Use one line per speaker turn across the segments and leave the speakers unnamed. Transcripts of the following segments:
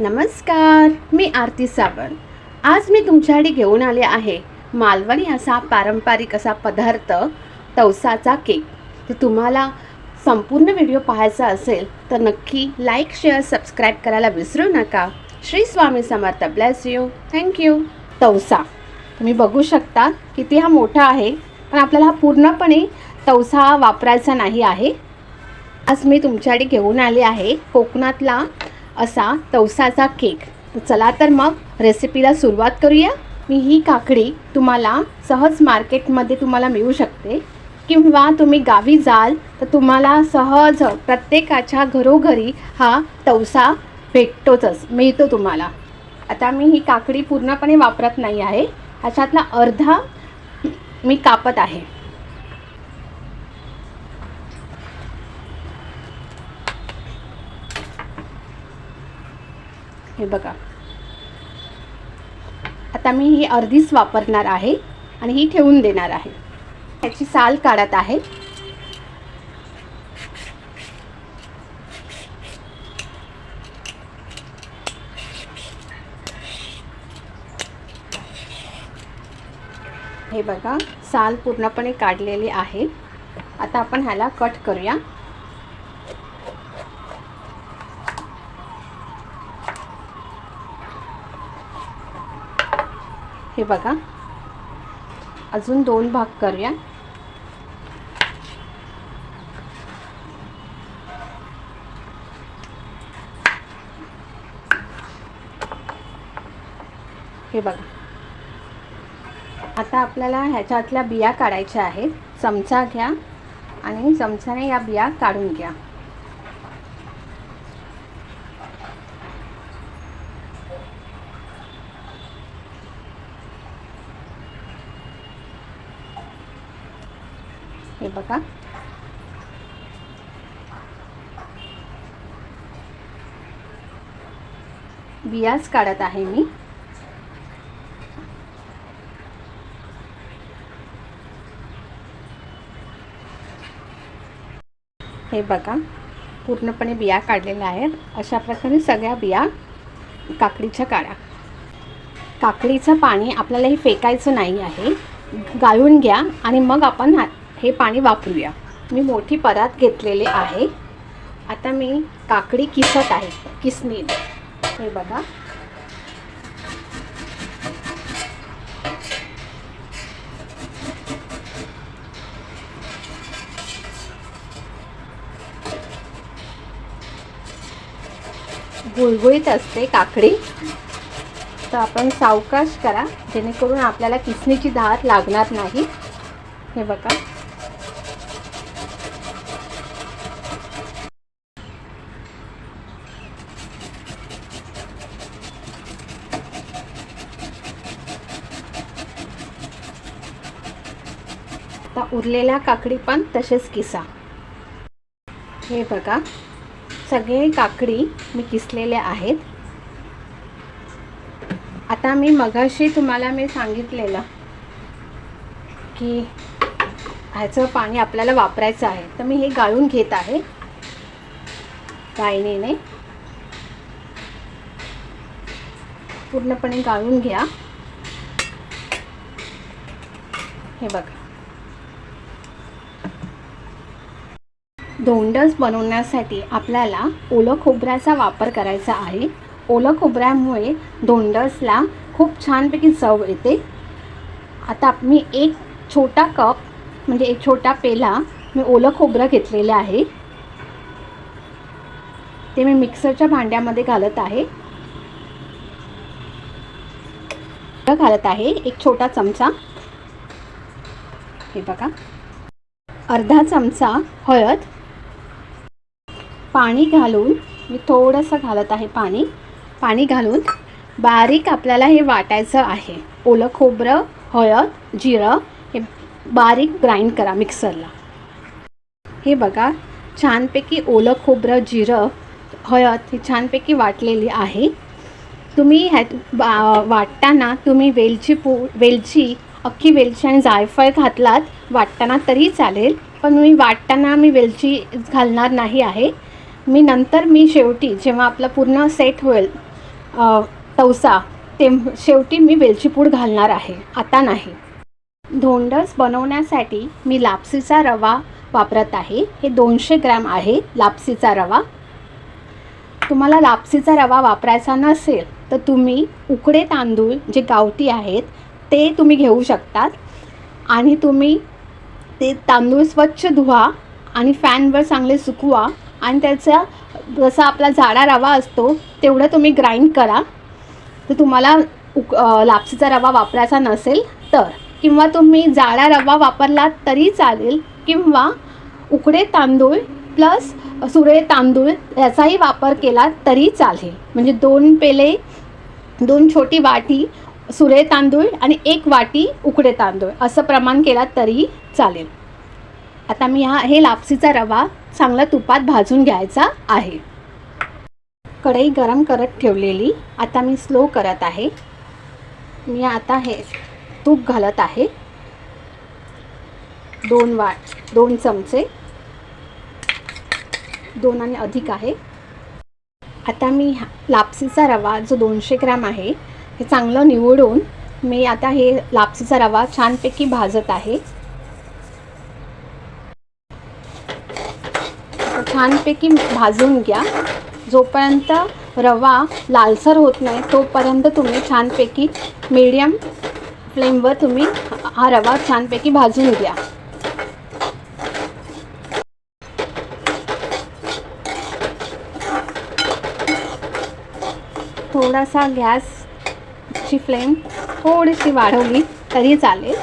नमस्कार मी आरती सावंत. आज मी तुमच्यासाठी घेऊन आले आहे मालवणी असा पारंपरिक असा पदार्थ तवसाचा केक. तर तुम्हाला संपूर्ण व्हिडिओ पाहायचा असेल तर नक्की लाईक शेअर सबस्क्राईब करायला विसरू नका. Shri Swami Samarth bless you thank you तवसा. तुम्ही बघू शकता किती हा मोठा आहे पण आपल्याला हा पूर्णपणे तवसा वापरायचा नाही आहे. आज मी तुमच्यासाठी घेऊन आले आहे कोकणातला असा तवसाचा केक. तर चला तर मग रेसिपीला सुरुवात करूया. मी ही काकडी तुम्हाला सहज मार्केटमध्ये तुम्हाला मिळू शकते. किंवा तुम्ही गावी जाल तर तुम्हाला सहज प्रत्येकाच्या घरोघरी हा तवसा भेटतोच. मिळतो तुम्हाला. आता मी ही काकडी पूर्णपणे वापरत नाही आहे. ह्याच्यातला अर्धा मी कापत आहे. हे बघा. आता मी ही अर्धीच वापरणार आहे आणि ही ठेवून देणार आहे. त्याची साल काढत आहे. हे बघा साल पूर्णपणे काढलेली आहे. आता आपण ह्याला कट करूया. हे बघा. अजून दोन भाग करूया. हे बघा. आता आपल्याला ह्याच्यातल्या बिया काढायच्या आहेत. चमचा घ्या आणि चमच्याने या बिया काढून घ्या. बघा. बियाच काढत आहे मी. हे बघा पूर्णपणे बिया काढलेल्या आहेत. अशा प्रकारे सगळ्या बिया काकडीच्या काढा. काकडीचं पाणी आपल्याला हे फेकायचं नाही आहे. गाळून घ्या आणि मग आपण हे पाणी वापरूया. मी मोठी परात घेतलेले आहे. आता मी काकडी किसत आहे. किसणीने हे बघा. गुळगुळीत असते काकडी. तर आपण सावकाश करा जेणेकरून आपल्याला किसणीची धार लागणार नाही. हे बघा. उरलेला काकडी पण तसेच किसा. हे बघा सगळे काकडी मी किसलेले आहेत. आता मी मगाशी तुम्हाला मी सांगितलेलं की ह्याचं पाणी आपल्याला वापरायचं आहे. तर मी हे गाळून घेत आहे. गाळणीने. पूर्णपणे गाळून घ्या. हे बघा. धोंडस बनवण्यासाठी आपल्याला ओलं खोबऱ्याचा वापर करायचा आहे. ओलं खोबऱ्यामुळे धोंडसला खूप छानपैकी चव येते. आता मी एक छोटा कप म्हणजे एक छोटा पेला मी ओलं खोबरं घेतलेलं आहे. ते मी मिक्सरच्या भांड्यामध्ये घालत आहे. घालत आहे एक छोटा चमचा. हे बघा. अर्धा चमचा हळद पाणी घालून मी थोडंसं घालत आहे पाणी. पाणी घालून बारीक आपल्याला हे वाटायचं आहे. ओलं खोबरं हळद जिरं हे बारीक ग्राइंड करा मिक्सरला. हे बघा छानपैकी ओलं खोबरं जिरं हळद ही छानपैकी वाटलेली आहे. तुम्ही ह्यात बा वाटताना तुम्ही वेलची पू वेलची अख्खी वेलची आणि जायफळ घातलात वाटताना तरी चालेल. पण मी वाटताना मी वेलची घालणार नाही आहे. मी नंतर मी शेवटी जेव्हा आपला पूर्ण सेट होईल तवसा ते शेवटी मी वेलची पूड घालणार आहे. आता नाही. धोंडस बनवण्यासाठी मी लापसीचा रवा वापरत आहे. हे दोनशे ग्रॅम आहे लापसीचा रवा. तुम्हाला लापसीचा रवा वापरायचा नसेल तर तुम्ही उकडे तांदूळ जे गावठी आहेत ते तुम्ही घेऊ शकतात. आणि तुम्ही ते तांदूळ स्वच्छ धुवा आणि फॅनवर चांगले सुकवा. आणि त्याचा जसा आपला जाडा रवा असतो तेवढं तुम्ही ग्राइंड करा. तर तुम्हाला उक लापसीचा रवा वापरायचा नसेल तर. किंवा तुम्ही जाडा रवा वापरलात तरी चालेल. किंवा उकडे तांदूळ प्लस सुरे तांदूळ याचाही वापर केला तरी चालेल. म्हणजे दोन पेले दोन छोटी वाटी सुरे तांदूळ आणि एक वाटी उकडे तांदूळ असं प्रमाण केला तरी चालेल. आता मी हा हे लापसीचा रवा चांगला तुपात भाजून घ्यायचा आहे. कढई गरम करत ठेवलेली. आता मी स्लो करत आहे. मी आता हे तूप घालत आहे. दोन वाट दोन चमचे. दोन आणि अधिक आहे. आता मी लापसीचा रवा जो दोनशे ग्रॅम आहे हे चांगलं निवडून मी आता हे लापसीचा रवा छानपैकी भाजत आहे. छानपैकी भाजून घ्या. जोपर्यंत रवा लालसर होत नाही तोपर्यंत तुम्ही छानपैकी मीडियम फ्लेमवर तुम्ही हा रवा छानपैकी भाजून घ्या. थोडासा गॅसची फ्लेम थोडीशी वाढवली तरी चालेल.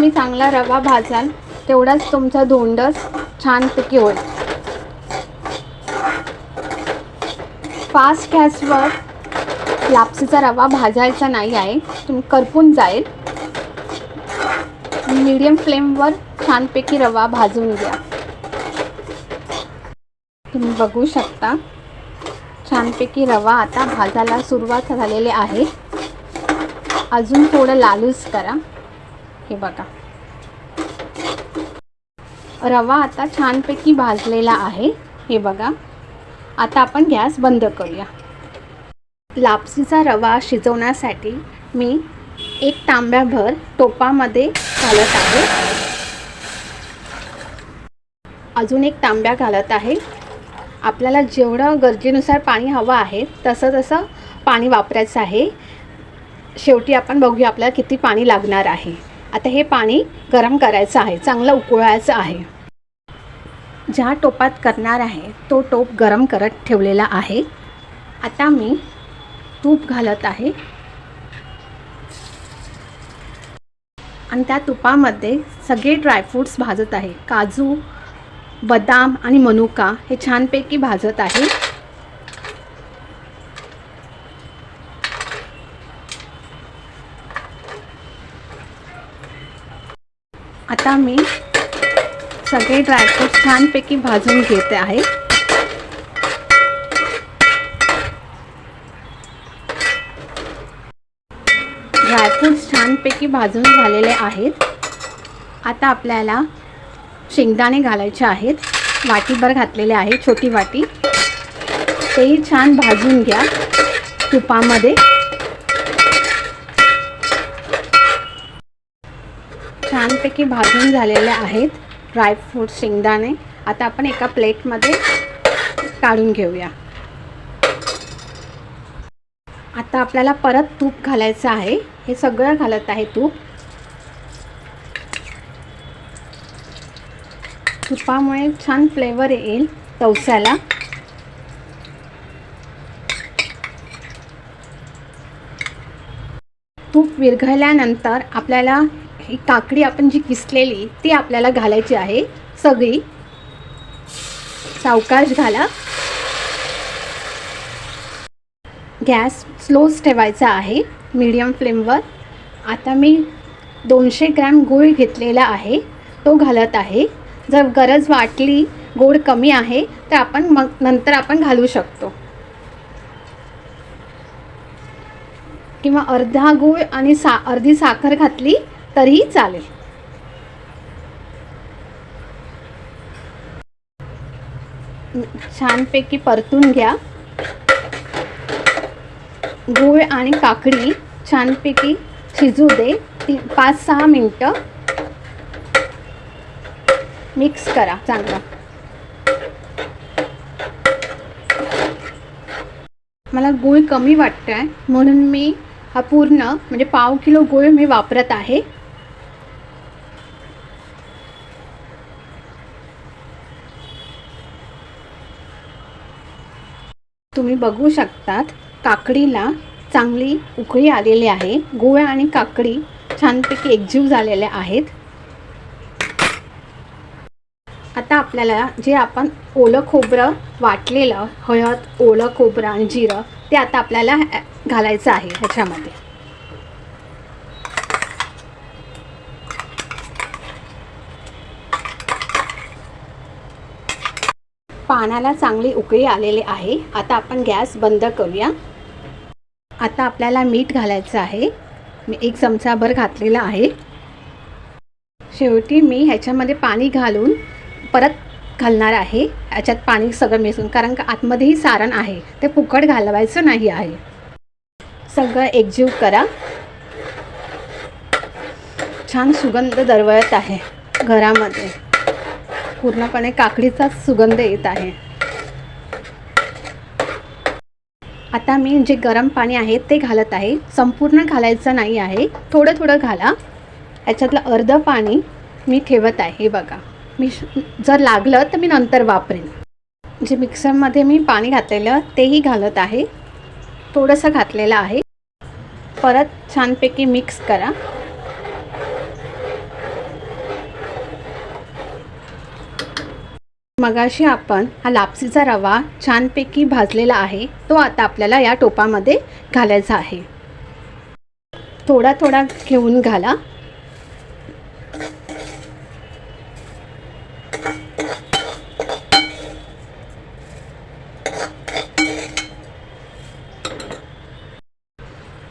तुम्ही चांगला रवा भाजाल तेवढाच तुमचा धोंडस छानपैकी होईल. फास्ट गॅसवर लापसीचा रवा भाजायचा नाही आहे तुम्ही करपून जाईल. मीडियम फ्लेमवर छानपैकी रवा भाजून घ्या. तुम्ही बघू शकता छानपैकी रवा आता भाजायला सुरुवात झालेली आहे. अजून थोडं लालूस करा. हे बघा. रवा आता छानपैकी भाजलेला आहे. हे बघा. आता आपण गॅस बंद करूया. लापसीचा रवा शिजवण्यासाठी मी एक तांब्याभर टोपामध्ये घालत आहे. अजून एक तांब्या घालत आहे. आपल्याला जेवढं गरजेनुसार पाणी हवं आहे तसं तसं पाणी वापरायचं आहे. शेवटी आपण बघूया आपल्याला किती पाणी लागणार आहे. आता हे पाणी गरम करायचं आहे चांगलं उकळायचं आहे. ज्या टोपात करणार आहे तो टोप गरम करत ठेवलेला आहे. आता मी तूप घालत आहे. आणि त्या तुपामध्ये सगळे ड्रायफ्रूट्स भाजत आहे. काजू बदाम आणि मनुका हे छानपैकी भाजत आहे. आता मी सगळे ड्रायफ्रूट छानपैकी भाजून घेते आहे. ड्रायफ्रूट्स छानपैकी भाजून झालेले आहेत. आता आपल्याला शेंगदाणे घालायचे आहेत. वाटीभर घातलेले आहे छोटी वाटी. तेही छान भाजून घ्या तुपामध्ये. छानपैकी भाजून झालेले आहेत ड्रायफ्रूट शेंगदाणे. आता आपण एका प्लेटमध्ये काढून घेऊया. आता आपल्याला परत तूप घालायचं आहे. हे सगळं घालत आहे तूप. तुपामुळे छान फ्लेवर येईल तवसाला. तूप विरघळल्यानंतर आपल्याला ही काकडी आपण जी किसलेली ती आपल्याला घालायची आहे. सगळी. सावकाश घाला. गॅस स्लोच ठेवायचा आहे मीडियम फ्लेमवर. आता मी दोनशे ग्रॅम गूळ घेतलेला आहे तो घालत आहे. जर गरज वाटली गोड कमी आहे तर आपण मग नंतर आपण घालू शकतो. किंवा अर्धा गूळ आणि सा अर्धी साखर घातली तरीही चालेल. छानपैकी परतून घ्या. गूळ आणि काकडी छानपैकी शिजू दे. ती पाच सहा मिनटं मिक्स करा चांगला. मला गूळ कमी वाटतं आहे म्हणून मी हा पूर्ण म्हणजे पाव किलो गूळ मी वापरत आहे. तुम्ही बघू शकतात काकडीला चांगली उकळी आलेली आहे. गोळ्या आणि काकडी छानपैकी एकजीव झालेल्या आहेत. आता आपल्याला जे आपण ओलं खोबरं वाटलेलं हळद ओलं खोबरं आणि जिरं ते आता आपल्याला घालायचं आहे ह्याच्यामध्ये. पाण्याला चांगली उकळी आलेली आहे. आता आपण गॅस बंद करूया. आता आपल्याला मीठ घालायचं आहे. मी एक चमचाभर घातलेला आहे. शेवटी मी ह्याच्यामध्ये पाणी घालून परत घालणार आहे. याच्यात पाणी सगळं मिसळून कारण का आतमध्येही सारण आहे. ते फुकट घालवायचं नाही आहे. सगळं एकजीव करा. छान सुगंध दरवळत आहे घरामध्ये. पूर्णपणे काकडीचाच सुगंध येत आहे. आता मी जे गरम पाणी आहे ते घालत आहे. संपूर्ण घालायचं नाही आहे. थोडं थोडं घाला. याच्यातलं अर्ध पाणी मी ठेवत आहे बघा. मी जर लागलं तर मी नंतर वापरेन. जे मिक्सरमध्ये मी पाणी घातलेलं तेही घालत आहे. थोडंसं घातलेलं आहे. परत छानपैकी मिक्स करा. मगाशी आपण हा लापसीचा रवा छानपैकी भाजलेला आहे तो आता आपल्याला या टोपामध्ये घालायचा आहे. थोडा थोडा घेऊन घाला.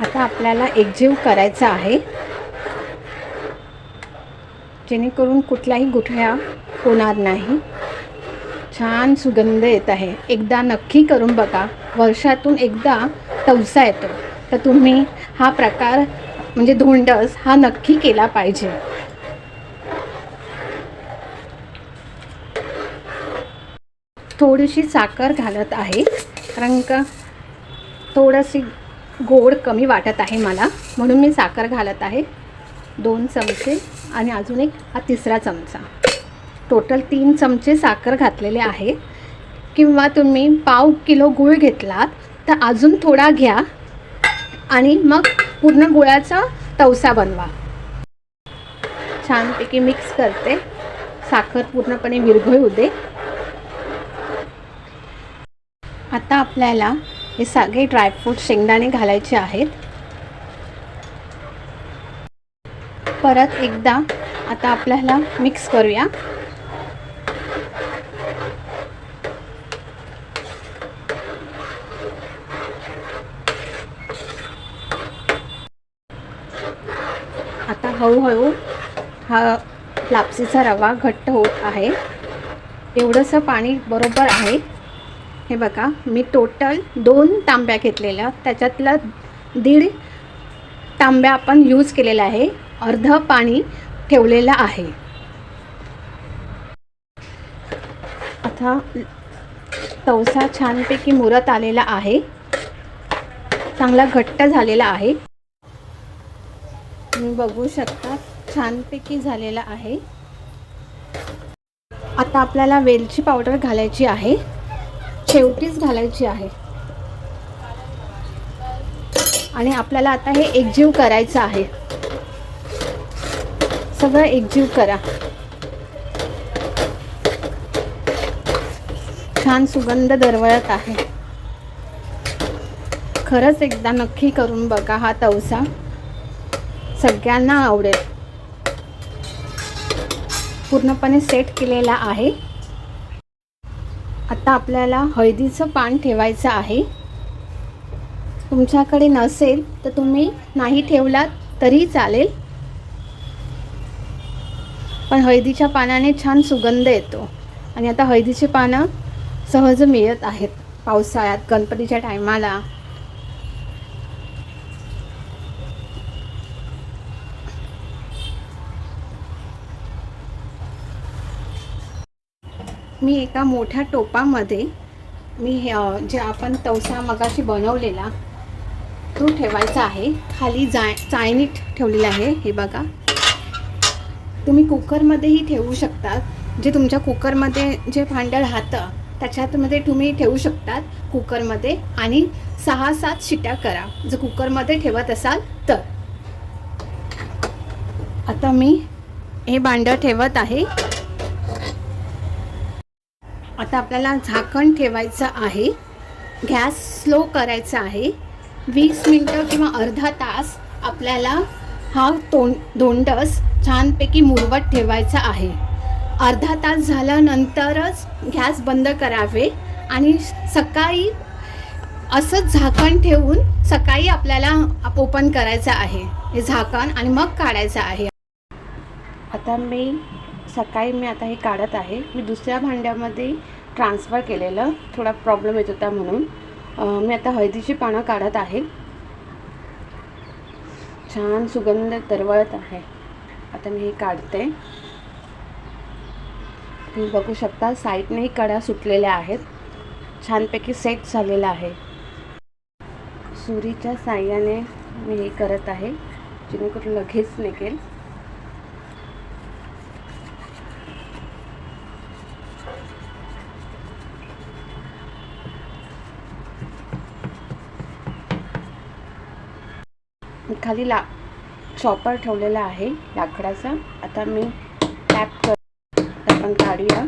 आता आपल्याला एकजीव करायचा आहे. जेणेकरून कुठल्याही गुठळ्या होणार नाही. छान सुगंध येत आहे. एकदा नक्की करून बघा. वर्षातून एकदा तवसा येतो. तर तुम्ही हा प्रकार म्हणजे धोंडस हा नक्की केला पाहिजे. थोडीशी साखर घालत आहे. कारण का थोडंशी गोड कमी वाटत आहे मला. म्हणून मी साखर घालत आहे. दोन चमचे आणि अजून एक हा तिसरा चमचा. टोटल तीन चमचे साखर घातलेले आहे. किंवा तुम्ही पाव किलो गूळ घेतलात तर अजून थोडा घ्या. आणि मग पूर्ण गुळाचा तवसा बनवा. छानपैकी मिक्स करते. साखर पूर्णपणे विरघळू दे. आता आपल्याला हे सगळे ड्रायफ्रूट शेंगदाणे घालायचे आहेत. परत एकदा आता आपल्याला मिक्स करूया आता हळूहळू हा लापसीचा रवा घट्ट होत आहे. एवढंसं पाणी बरोबर आहे. हे बघा मी टोटल दोन तांब्या घेतलेल्या. त्याच्यातला दीड तांब्या आपण यूज केलेला आहे. अर्ध पाणी ठेवलेलं आहे. आता तवसा छानपैकी मुरत आलेला आहे. चांगला घट्ट झालेला आहे. तुम्ही बघू शकता छानपैकी झालेला आहे. आता आपल्याला वेलची पावडर घालायची आहे. शेवटीच घालायची आहे. आणि आपल्याला आता हे एकजीव करायचं आहे. सगळं एकजीव करा. छान सुगंध दरवळत आहे. खरंच एकदा नक्की करून बघा हा तवसा. सगळ्यांना आवडेल. पूर्णपणे सेट केलेला आहे. आता आपल्याला हळदीचं पान ठेवायचं आहे. तुमच्याकडे नसेल तर तुम्ही नाही ठेवलात तरी चालेल. पण हळदीच्या पानाने छान सुगंध येतो. आणि आता हळदीची पानं सहज मिळत आहेत. पावसाळ्यात गणपतीच्या टायमाला मी एका मोठ्या टोपामध्ये मी हे, जे आपण तवसा मगाशी बनवलेला तो ठेवायचा आहे. खाली जाय चायनीत ठेवलेलं आहे हे बघा. तुम्ही कुकरमध्येही ठेवू शकतात जे तुमच्या कुकरमध्ये जे भांडं राहतं त्याच्यातमध्ये तुम्ही ठेवू शकतात कुकरमध्ये. आणि सहा सात शिट्या करा. जर कुकरमध्ये ठेवत असाल तर. आता मी हे भांडं ठेवत आहे. आता आपल्याला झाकण ठेवायचं आहे. गॅस स्लो करायचा आहे. वीस मिनटं किंवा अर्धा तास आपल्याला हा तोंड दोंडस छानपैकी मुरवत ठेवायचा आहे. अर्धा तास झाल्यानंतरच गॅस बंद करावे आणि सकाळी असंच झाकण ठेवून सकाळी आपल्याला ओपन करायचं आहे. हे झाकण आणि मग काढायचं आहे. आता मी सकाळी मी आता हे काढत आहे. मी दुसऱ्या भांड्यामध्ये ट्रान्सफर केलेलं. थोडा प्रॉब्लेम येत होता म्हणून. मी आता हळदीची पानं काढत आहे. छान सुगंध दरवळत आहे. आता मी हे काढते. तुम्ही बघू शकता साईडनेही कडा सुटलेल्या आहेत. छानपैकी सेट झालेला आहे. सुरीच्या साह्याने मी हे करत आहे. जेणेकरून लगेच निघेल. खाली ला चॉपर ठेवलेला आहे लाकडाचा. आता मी टॅप कर आपण काढूया.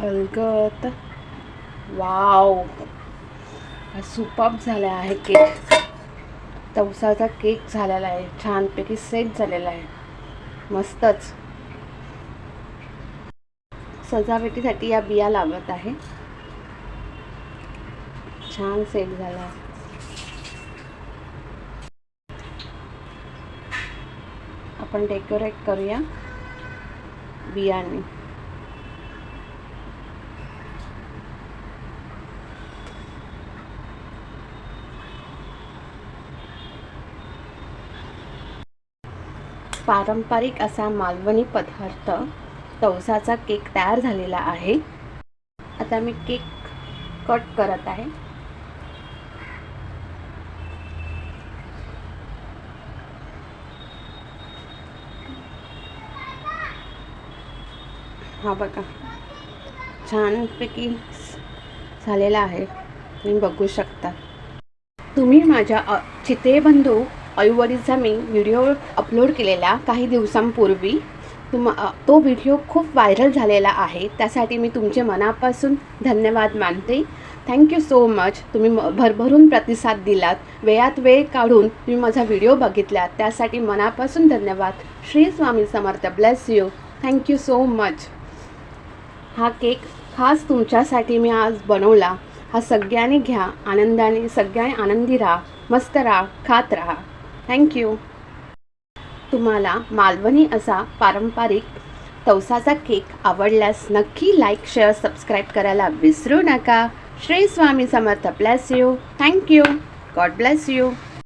अलगत. वाव. सुपअप झाला आहे केक. तवसाचा केक झालेला आहे. छानपैकी सेट झालेला आहे. मस्तच. सजावटीसाठी या बिया लावत आहे. छान सेट झाला. आहे आपण डेकोरेट करूया बियाणे. पारंपरिक असा मालवणी पदार्थ तवसाचा केक तयार झालेला आहे. आता मी केक कट करत आहे. हा बघा. छानपैकी झालेला आहे. तुम्ही बघू शकता. तुम्ही माझ्या चित्रेबंधू ऐवडीचा मी व्हिडिओ अपलोड केलेला काही दिवसांपूर्वी. तुम तो व्हिडिओ खूप व्हायरल झालेला आहे. त्यासाठी मी तुमचे मनापासून धन्यवाद मानते. थँक्यू सो मच तुम्ही भरभरून प्रतिसाद दिलात. वेळात वेळ काढून तुम्ही माझा व्हिडिओ बघितला त्यासाठी मनापासून धन्यवाद. Shri Swami Samarth. Bless you thank you so much हा केक खास तुमच्यासाठी मी आज बनवला. हा सगळ्यांनी घ्या आनंदाने सगळ्यांनी आनंदी राहा मस्त राहा खात राहा. थँक्यू तुम्हाला मालवणी असा पारंपरिक तवसाचा केक आवडल्यास नक्की लाईक शेअर सबस्क्राईब करायला विसरू नका. Shri Swami Samarth bless you thank you God bless you